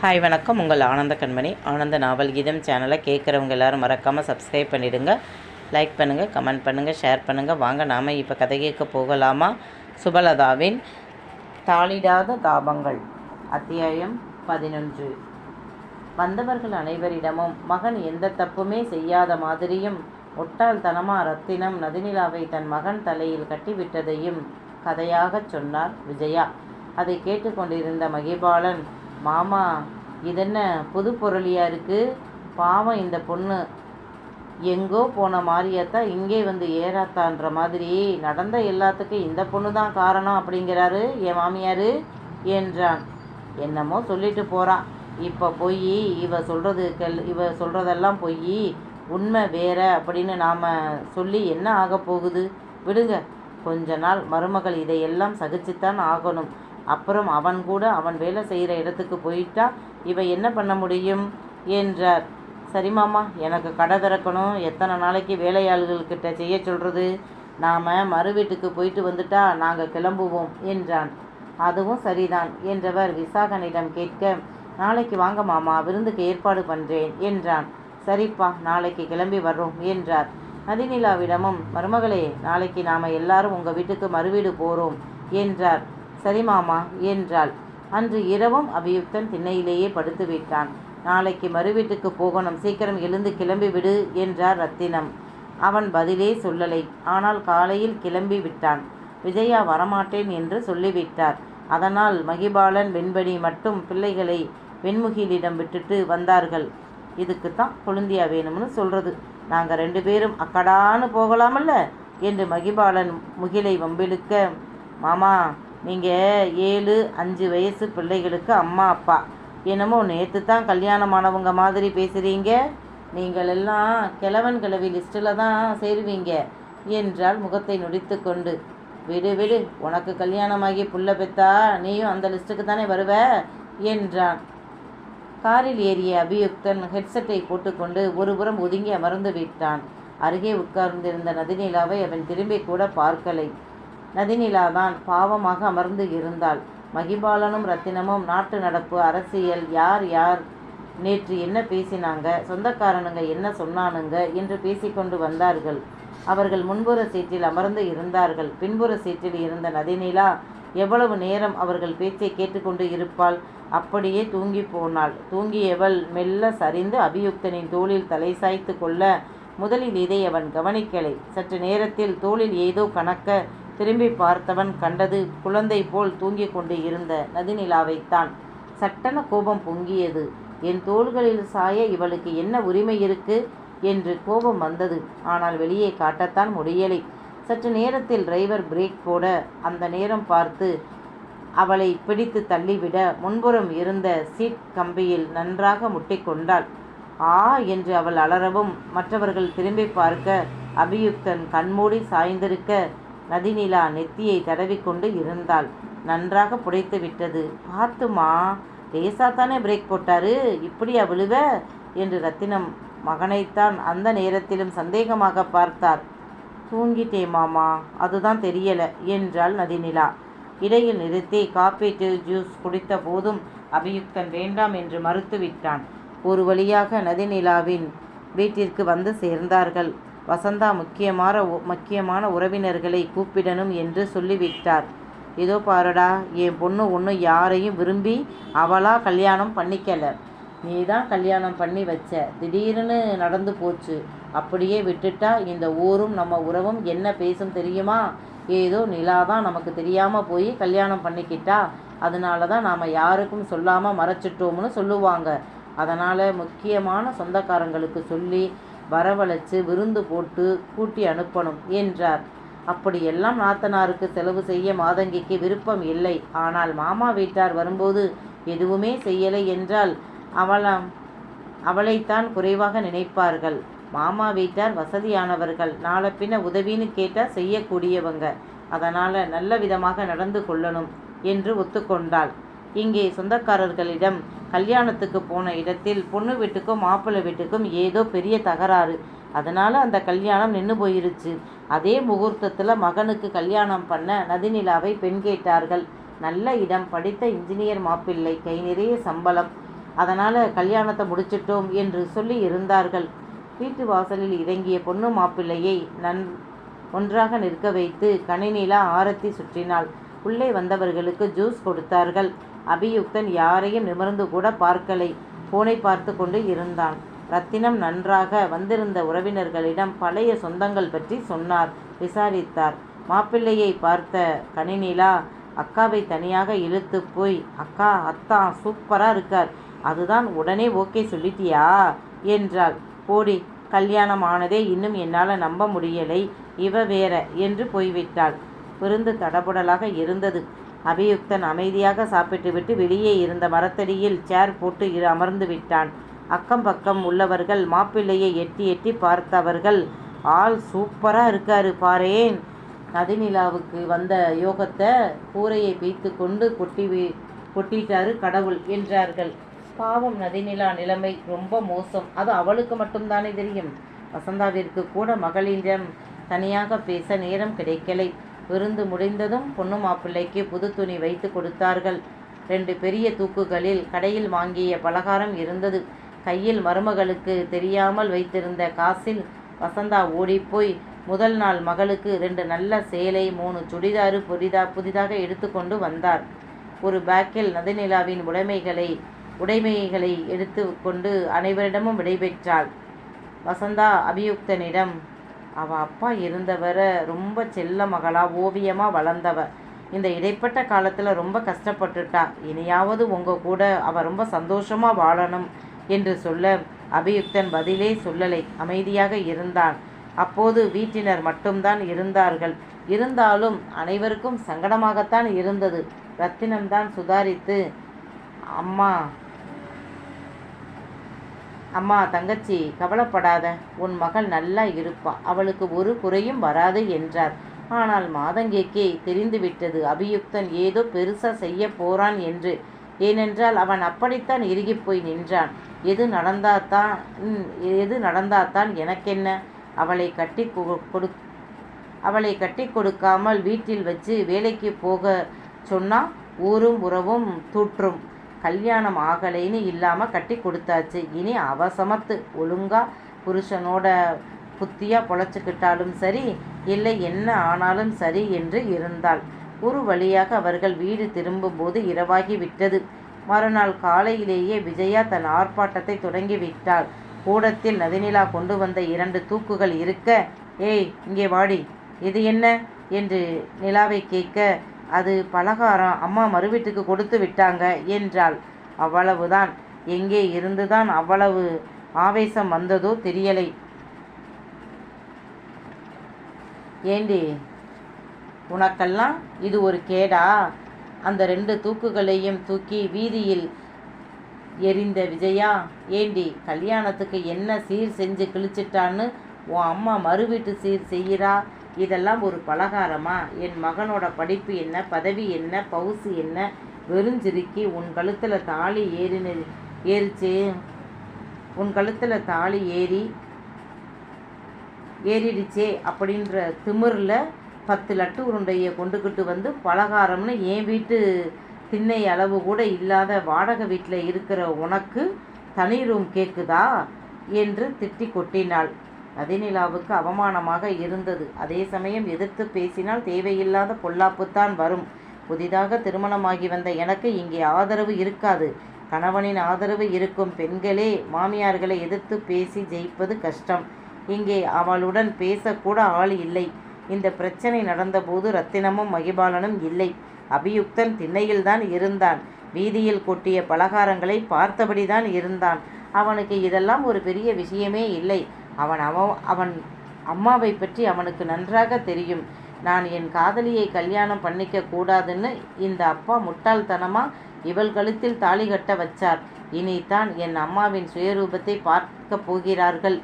Hi வணக்கம். உங்கள் ஆனந்த கண்மணி. ஆனந்த நாவல் கீதம் சேனலை கேட்குறவங்க எல்லாரும் மறக்காமல் சப்ஸ்கிரைப் பண்ணிவிடுங்க லைக் பண்ணுங்கள் கமெண்ட் பண்ணுங்கள் ஷேர் பண்ணுங்கள் வாங்க நாம் இப்போ கதை கேட்க போகலாமா? சுபலதாவின் தாளிடாத தாபங்கள் அத்தியாயம் பதினொன்று. வந்தவர்கள் அனைவரிடமும் மகன் எந்த தப்புமே செய்யாத மாதிரியும் முட்டாள்தனமா ரத்தினம் நதிநிலாவை தன் மகன் தலையில் கட்டிவிட்டதையும் கதையாகச் சொன்னார் விஜயா. அதை கேட்டுக்கொண்டிருந்த மகிபாலன் மாமா இதென்ன புது பொருளியா இருக்குது பாவம் இந்த பொண்ணு. எங்கோ போன மாதிரியாத்தான் இங்கே வந்து ஏறாத்தான்ற மாதிரி. நடந்த எல்லாத்துக்கும் இந்த பொண்ணு தான் காரணம் அப்படிங்கிறாரு என் மாமியார் என்றான். என்னமோ சொல்லிட்டு போகிறான் இப்போ போய் இவ சொல்கிறது கெல் இவ சொல்கிறதெல்லாம் பொய் உண்மை வேற அப்படின்னு நாம் சொல்லி என்ன ஆக போகுது? விடுங்க. கொஞ்ச நாள் மருமகள் இதையெல்லாம் சகிச்சுத்தான் ஆகணும். அப்புறம் அவன் கூட அவன் வேலை செய்கிற இடத்துக்கு போயிட்டா இவ என்ன பண்ண முடியும் என்றார். சரி மாமா எனக்கு கடை திறக்கணும். எத்தனை நாளைக்கு வேலையாள்கள்கிட்ட செய்ய சொல்கிறது நாம் மறு வீட்டுக்கு போயிட்டு வந்துட்டா நாங்கள் கிளம்புவோம் என்றான். அதுவும் சரிதான் என்றவர் விசாகனிடம் கேட்க நாளைக்கு வாங்க மாமா விருந்துக்கு ஏற்பாடு பண்ணுறேன் என்றான். சரிப்பா நாளைக்கு கிளம்பி வர்றோம் என்றார். நதிநிலாவிடமும் மருமகளே நாளைக்கு நாம் எல்லாரும் உங்கள் வீட்டுக்கு மறுவீடு போகிறோம் என்றார். சரி மாமா என்றாள். அன்று இரவும் அபியுக்தன் திண்ணையிலேயே படுத்து விட்டான். நாளைக்கு மறுவீட்டுக்கு போகணும் சீக்கிரம் எழுந்து கிளம்பி விடு என்றார் ரத்தினம். அவன் பதிலே சொல்லலை. ஆனால் காலையில் கிளம்பி விட்டான். விஜயா வரமாட்டேன் என்று சொல்லிவிட்டார். அதனால் மகிபாலன் வெண்படி மட்டும் பிள்ளைகளை வெண்முகிலிடம் விட்டுட்டு வந்தார்கள். இதுக்கு தான் கொழுந்தியா வேணும்னு சொல்கிறது நாங்கள் ரெண்டு பேரும் அக்கடான்னு போகலாமல்ல? என்று மகிபாலன் முகிலை வம்பிழுக்க மாமா நீங்கள் ஏழு அஞ்சு வயசு பிள்ளைகளுக்கு அம்மா அப்பா. என்னமோ நேற்று தான் கல்யாணமானவங்க மாதிரி பேசுகிறீங்க நீங்கள் எல்லாம் கிழவன் கிழவி லிஸ்ட்டில் தான் சேருவீங்க என்றால் முகத்தை நொடித்து கொண்டு. விடு விடு உனக்கு கல்யாணமாகி புள்ள பெத்தா நீயும் அந்த லிஸ்ட்டுக்கு தானே வருவ? என்றான். காரில் ஏறிய அபியுக்தன் ஹெட்செட்டை போட்டுக்கொண்டு ஒருபுறம் ஒதுங்கி அமர்ந்து விட்டான். அருகே உட்கார்ந்திருந்த நதிநிலாவை அவன் திரும்பி கூட பார்க்கலை. நதிநிலாதான் பாவமாக அமர்ந்து இருந்தாள். மகிபாலனும் ரத்தினமும் நாட்டு நடப்பு அரசியல் யார் யார்? நேற்று என்ன பேசினாங்க? சொந்தக்காரனுங்க என்ன சொன்னானுங்க? என்று பேசிக்கொண்டு வந்தார்கள். அவர்கள் முன்புற சீட்டில் அமர்ந்து இருந்தார்கள். பின்புற சீட்டில் இருந்த நதிநிலா எவ்வளவு நேரம் அவர்கள் பேச்சை கேட்டுக்கொண்டு இருப்பாள்? அப்படியே தூங்கி போனாள். தூங்கியவள் மெல்ல சரிந்து அபியுக்தனின் தோளில் தலை சாய்த்து கொள்ள முதலில் இதை அவன் கவனிக்கலை. சற்று நேரத்தில் தோளில் ஏதோ கணக்க திரும்பி பார்த்தவன் கண்டது குழந்தை போல் தூங்கிக் கொண்டு இருந்த நதிநிலாவைத்தான். சட்டன கோபம் பொங்கியது. என் தோள்களில் சாய இவளுக்கு என்ன உரிமை இருக்கு? என்று கோபம் வந்தது. ஆனால் வெளியே காட்டத்தான் முடியலை. சற்று நேரத்தில் டிரைவர் பிரேக் போட அந்த நேரம் பார்த்து அவளை பிடித்து தள்ளிவிட முன்புறம் இருந்த சீட் கம்பியில் நன்றாக முட்டிக்கொண்டாள் ஆ என்று அவள் அலறவும் மற்றவர்கள் திரும்பி பார்க்க அபியுக்தன் கண்மூடி சாய்ந்திருக்க நதிநிலா நெத்தியை தடவிக்கொண்டு இருந்தாள். நன்றாக புடைத்து விட்டது. பார்த்துமா லேசாத்தானே பிரேக் போட்டாரு. இப்படியா விழுவ? என்று ரத்தினம் மகனைத்தான் அந்த நேரத்திலும் சந்தேகமாக பார்த்தார். தூங்கிட்டே மாமா அதுதான் தெரியலை என்றாள் நதிநிலா. இடையில் நிறுத்தி காப்பீட்டு ஜூஸ் குடித்த போதும் அபியுக்தன் வேண்டாம் என்று மறுத்துவிட்டான். ஒரு வழியாக நதிநிலாவின் வீட்டிற்கு வந்து சேர்ந்தார்கள். வசந்தா முக்கியமான முக்கியமான உறவினர்களை கூப்பிடணும் என்று சொல்லிவிட்டார். ஏதோ பாருடா என் பொண்ணு ஒன்று யாரையும் விரும்பி அவளாக கல்யாணம் பண்ணிக்கல. நீ தான் கல்யாணம் பண்ணி வச்ச. திடீர்னு நடந்து போச்சு. அப்படியே விட்டுட்டா இந்த ஊரும் நம்ம உறவும் என்ன பேசும் தெரியுமா? ஏதோ நிலா தான் நமக்கு தெரியாமல் போய் கல்யாணம் பண்ணிக்கிட்டா. அதனால தான் நாம் யாருக்கும் சொல்லாமல் மறைச்சிட்டோம்னு சொல்லுவாங்க. அதனால் முக்கியமான சொந்தக்காரங்களுக்கு சொல்லி வரவழைச்சு விருந்து போட்டு கூட்டி அனுப்பணும் என்றார். அப்படியெல்லாம் நாத்தனாருக்கு செலவு செய்ய மாதங்கிக்கு விருப்பம் இல்லை. ஆனால் மாமா வீட்டார் வரும்போது எதுவுமே செய்யலை என்றால் அவளாம் அவளைத்தான் குறைவாக நினைப்பார்கள். மாமா வீட்டார் வசதியானவர்கள். நாளை பின்ன உதவின்னு கேட்டால் செய்யக்கூடியவங்க. அதனால் நல்ல விதமாக நடந்து கொள்ளணும் என்று ஒத்துக்கொண்டாள். இங்கே சொந்தக்காரர்களிடம் கல்யாணத்துக்கு போன இடத்தில் பொண்ணு வீட்டுக்கும் மாப்பிள்ளை வீட்டுக்கும் ஏதோ பெரிய தகராறு. அதனால் அந்த கல்யாணம் நின்று போயிருச்சு. அதே முகூர்த்தத்தில் மகனுக்கு கல்யாணம் பண்ண நதிநிலாவை பெண் கேட்டார்கள். நல்ல இடம் படித்த இன்ஜினியர் மாப்பிள்ளை கை நிறைய சம்பளம். அதனால் கல்யாணத்தை முடிச்சிட்டோம் என்று சொல்லி இருந்தார்கள். வீட்டு வாசலில் இறங்கிய பொண்ணு மாப்பிள்ளையை நன் ஒன்றாக நிற்க வைத்து கணினிலா ஆரத்தி சுற்றினாள். உள்ளே வந்தவர்களுக்கு ஜூஸ் கொடுத்தார்கள். அபியுக்தன் யாரையும் நிமிர்ந்து கூட பார்க்கலை. போனை பார்த்து கொண்டு இருந்தான். ரத்தினம் நன்றாக வந்திருந்த உறவினர்களிடம் பழைய சொந்தங்கள் பற்றி சொன்னார் விசாரித்தார். மாப்பிள்ளையை பார்த்த கணினிலா அக்காவை தனியாக இழுத்து போய் அக்கா அத்தா சூப்பராக இருக்கார். அதுதான் உடனே ஓகே சொல்லிட்டியா? என்றாள். போடி கல்யாணம் ஆனதே இன்னும் என்னால் நம்ப முடியலை. இவ வேற. என்று போய்விட்டாள். விருந்து தடபுடலாக இருந்தது. அபியுக்தன் அமைதியாக சாப்பிட்டுவிட்டு வெளியே இருந்த மரத்தடியில் சேர் போட்டு இரு அமர்ந்து விட்டான். அக்கம் பக்கம் உள்ளவர்கள் மாப்பிள்ளையை எட்டி எட்டி பார்த்தவர்கள் ஆள் சூப்பராக இருக்காரு பாரேன். நதிநிலாவுக்கு வந்த யோகத்தை கூரையை பீத்து கொண்டு கொட்டி வி- கொட்டிட்டாரு கடவுள் என்றார்கள். பாவம் நதிநிலா நிலைமை ரொம்ப மோசம். அது அவளுக்கு மட்டும்தானே தெரியும். வசந்தாவிற்கு கூட மகளிடம் தனியாக பேச நேரம் கிடைக்கலை. விருந்து முடிந்ததும் பொண்ணு மாப்பிள்ளைக்கு புது துணி வைத்து கொடுத்தார்கள். ரெண்டு பெரிய தூக்குகளில் கடையில் வாங்கிய பலகாரம் இருந்தது. கையில் மருமகளுக்கு தெரியாமல் வைத்திருந்த காசில் வசந்தா ஓடிப்போய் முதல் நாள் மகளுக்கு ரெண்டு நல்ல சேலை மூணு சுடிதாரு புதிதா புதிதாக எடுத்துக்கொண்டு வந்தார். ஒரு பேக்கில் நதிநிலாவின் உடைமைகளை உடைமைகளை எடுத்து கொண்டு அனைவரிடமும் விடைபெற்றாள். வசந்தா அபியுக்தனிடம் அவள் அப்பா இருந்தவரை ரொம்ப செல்ல மகளாக ஓவியமாக வளர்ந்தவ. இந்த இடைப்பட்ட காலத்தில் ரொம்ப கஷ்டப்பட்டுட்டா. இனியாவது உங்கள் கூட அவ ரொம்ப சந்தோஷமாக வாழணும் என்று சொல்ல அபியுக்தன் பதிலே சொல்லலை. அமைதியாக இருந்தான். அப்போது வீட்டினர் மட்டும்தான் இருந்தார்கள். இருந்தாலும் அனைவருக்கும் சங்கடமாகத்தான் இருந்தது. ரத்தினம்தான் சுதாரித்து அம்மா அம்மா தங்கச்சி கவலைப்படாத. உன் மகள் நல்லா இருப்பா. அவளுக்கு ஒரு குறையும் வராது என்றார். ஆனால் மாதங்கேக்கே தெரிந்துவிட்டது. அபியுக்தன் ஏதோ பெருசா செய்ய போறான் என்று. ஏனென்றால் அவன் அப்படித்தான் இறுகிப் போய் நின்றான். எது நடந்தாதான் எது நடந்தாதான் எனக்கென்ன? அவளை கட்டி கொ- கொடு அவளை கட்டி கொடுக்காமல் வீட்டில் வச்சு வேலைக்கு போக சொன்னா ஊரும் உறவும் தூற்றும். கல்யாணம் ஆகலைன்னு இல்லாமல் கட்டி கொடுத்தாச்சு. இனி அவ சமத்து புருஷனோட புத்தியாக பொழைச்சிக்கிட்டாலும் சரி இல்லை என்ன ஆனாலும் சரி என்று இருந்தாள். ஒரு வழியாக அவர்கள் வீடு திரும்பும்போது இரவாகி விட்டது. மறுநாள் காலையிலேயே விஜயா தன் ஆர்ப்பாட்டத்தை தொடங்கி விட்டாள். கூடத்தில் நதிநிலா கொண்டு வந்த இரண்டு தூக்குகள் இருக்க ஏய் இங்கே வாடி. இது என்ன? என்று நிலாவை கேட்க அது பலகாரம் அம்மா மறுவீட்டுக்கு கொடுத்து விட்டாங்க என்றாள். அவ்வளவுதான். எங்கே இருந்துதான் அவ்வளவு ஆவேசம் வந்ததோ தெரியலை. ஏண்டி உனக்கெல்லாம் இது ஒரு கேடா? அந்த ரெண்டு தூக்குகளையும் தூக்கி வீதியில் எரிந்த விஜயா? ஏண்டி கல்யாணத்துக்கு என்ன சீர் செஞ்சு கிழிச்சிட்டான்னு உன் அம்மா மறுவீட்டு சீர் செய்கிறா? இதெல்லாம் ஒரு பலகாரமா? என் மகனோட படிப்பு என்ன? பதவி என்ன? பவுசு என்ன? வெறுஞ்சிருக்கி உன் கழுத்தில் தாலி ஏறினு ஏறிச்சு. உன் கழுத்தில் தாலி ஏறி ஏறிடுச்சே அப்படின்ற திமிரில் பத்து லட்டு உருண்டையை கொண்டுக்கிட்டு வந்து பலகாரம்னு என் வீட்டு திண்ணை அளவு கூட இல்லாத வாடகை வீட்டில் இருக்கிற உனக்கு தனி ரூம் கேட்குதா என்று திட்டி கொட்டினாள். நதிநிலாவுக்கு அவமானமாக இருந்தது. அதே சமயம் எதிர்த்து பேசினால் தேவையில்லாத பொல்லாப்புத்தான் வரும். புதிதாக திருமணமாகி வந்த எனக்கு இங்கே ஆதரவு இருக்காது. கணவனின் ஆதரவு இருக்கும் பெண்களே மாமியார்களை எதிர்த்து பேசி ஜெயிப்பது கஷ்டம். இங்கே அவளுடன் பேசக்கூட ஆள் இல்லை. இந்த பிரச்சனை நடந்தபோது ரத்தினமும் மகிபாலனும் இல்லை. அபியுக்தன் திண்ணையில்தான் இருந்தான். வீதியில் கொட்டிய பலகாரங்களை பார்த்தபடிதான் இருந்தான். அவனுக்கு இதெல்லாம் ஒரு பெரிய விஷயமே இல்லை. அவன் அவ அவன் அம்மாவை பற்றி அவனுக்கு நன்றாக தெரியும். நான் என் காதலியை கல்யாணம் பண்ணிக்க கூடாதுன்னு இந்த அப்பா முட்டாள்தனமா இவள் கழுத்தில் தாலி கட்ட வச்சார். இனிதான் என் அம்மாவின் சுயரூபத்தை பார்க்க போகிறார்கள்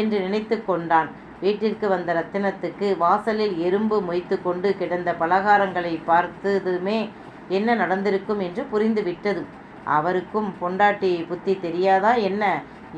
என்று நினைத்து கொண்டான். வீட்டிற்கு வந்த ரத்தினத்துக்கு வாசலில் எறும்பு மொய்த்து கொண்டு கிடந்த பலகாரங்களை பார்த்ததுமே என்ன நடந்திருக்கும் என்று புரிந்துவிட்டது அவருக்கும் பொண்டாட்டி புத்தி தெரியாதா என்ன?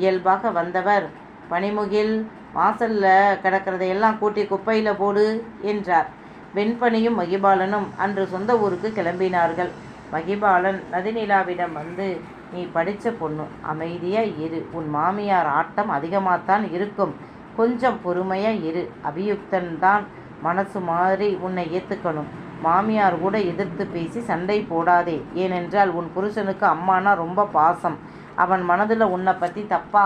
இயல்பாக வந்தவர் பனிமுகில் வாசல்ல கிடக்கிறதையெல்லாம் கூட்டி குப்பையில் போடு என்றார். வெண்பனியும் மகிபாலனும் அன்று சொந்த ஊருக்கு கிளம்பினார்கள். மகிபாலன் நதிநிலாவிடம் வந்து நீ படித்த பொண்ணு அமைதியாக இரு. உன் மாமியார் ஆட்டம் அதிகமாகத்தான் இருக்கும். கொஞ்சம் பொறுமையாக இரு. அபியுக்தன் தான் மனசு மாறி உன்னை ஏற்றுக்கணும் மாமியார் கூட எதிர்த்து பேசி சண்டை போடாதே. ஏனென்றால் உன் புருஷனுக்கு அம்மானா ரொம்ப பாசம். அவன் மனதில் உன்னை பற்றி தப்பா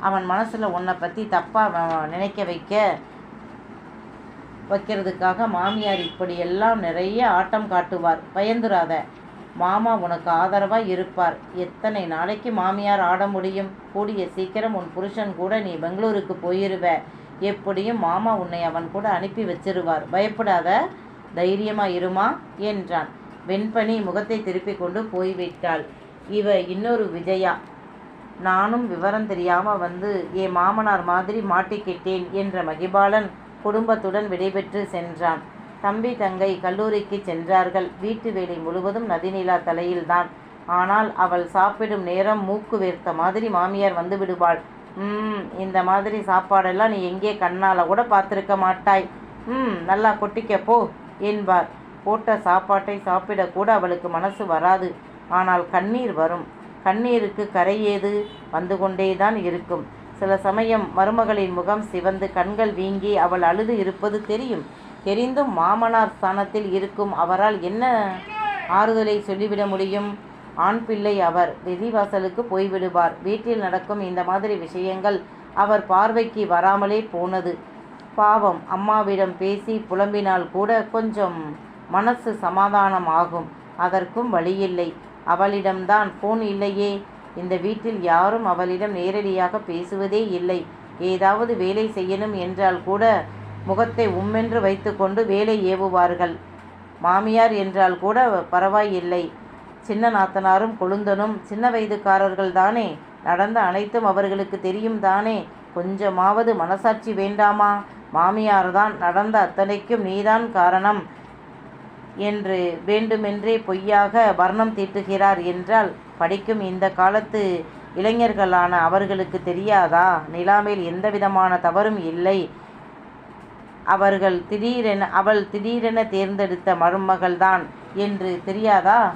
அவன் மனசில் உன்னை பற்றி தப்பாக நினைக்க வைக்க வைக்கிறதுக்காக மாமியார் இப்படியெல்லாம் நிறைய ஆட்டம் காட்டுவார். பயந்துராத. மாமா உனக்கு ஆதரவாக இருப்பார். எத்தனை நாளைக்கு மாமியார் ஆட முடியும்? கூடிய சீக்கிரம் உன் புருஷன் கூட நீ பெங்களூருக்கு போயிருவ. எப்படியும் மாமா உன்னை அவன் கூட அனுப்பி வச்சிருவார். பயப்படாத. தைரியமாக இருமா? என்றான். வெண்பனி முகத்தை திருப்பி கொண்டு போய்விட்டாள். இவ இன்னொரு விஜயா. நானும் விவரம் தெரியாமல் வந்து என் மாமனார் மாதிரி மாட்டிக்கிட்டேன் என்ற மகிபாலன் குடும்பத்துடன் விடைபெற்று சென்றான். தம்பி தங்கை கல்லூரிக்கு சென்றார்கள். வீட்டு வேலை முழுவதும் நதிநிலா தலையில்தான். ஆனால் அவள் சாப்பிடும் நேரம் மூக்கு வேர்த்த மாதிரி மாமியார் வந்து விடுவாள். ம் இந்த மாதிரி சாப்பாடெல்லாம் நீ எங்கே கண்ணால் கூட பார்த்துருக்க மாட்டாய். ம் நல்லா கொட்டிக்க போ என்பார். போட்ட சாப்பாட்டை சாப்பிடக்கூட அவளுக்கு மனசு வராது. ஆனால் கண்ணீர் வரும். கண்ணீருக்கு கரையேது வந்து கொண்டேதான் இருக்கும். சில சமயம் மருமகளின் முகம் சிவந்து கண்கள் வீங்கி அவள் அழுது இருப்பது தெரியும். தெரிந்தும் மாமனார் ஸ்தானத்தில் இருக்கும் அவரால் என்ன ஆறுதலை சொல்லிவிட முடியும்? ஆண் பிள்ளை அவர் விதிவாசலுக்கு போய்விடுவார். வீட்டில் நடக்கும் இந்த மாதிரி விஷயங்கள் அவர் பார்வைக்கு வராமலே போனது. பாவம் அம்மாவிடம் பேசி புலம்பினால் கூட கொஞ்சம் மனசு சமாதானம் ஆகும் அதற்கும் வழியில்லை. அவளிடம்தான் ஃபோன் இல்லையே. இந்த வீட்டில் யாரும் அவளிடம் நேரடியாக பேசுவதே இல்லை. ஏதாவது வேலை செய்யணும் என்றால் கூட முகத்தை உம்மென்று வைத்துக்கொண்டு வேலை ஏவுவார்கள். மாமியார் என்றால் கூட பரவாயில்லை. சின்ன நாத்தனாரும் கொழுந்தனும் சின்ன வயதுக்காரர்கள் தானே. நடந்த அனைத்தும் அவர்களுக்கு தெரியும் தானே. கொஞ்சமாவது மனசாட்சி வேண்டாமா? மாமியார் தான் நடந்த அத்தனைக்கும் நீதான் காரணம். என்று வேண்டுமென்றே பொய்யாக வர்ணம் தீட்டுகிறார் என்றால் படிக்கும் இந்த காலத்து இளைஞர்களான அவர்களுக்கு தெரியாதா? நிலாமேல் எந்த விதமான தவறும் இல்லை. அவர்கள் திடீரென அவள் திடீரென தேர்ந்தெடுத்த மருமகள்தான் என்று தெரியாதா?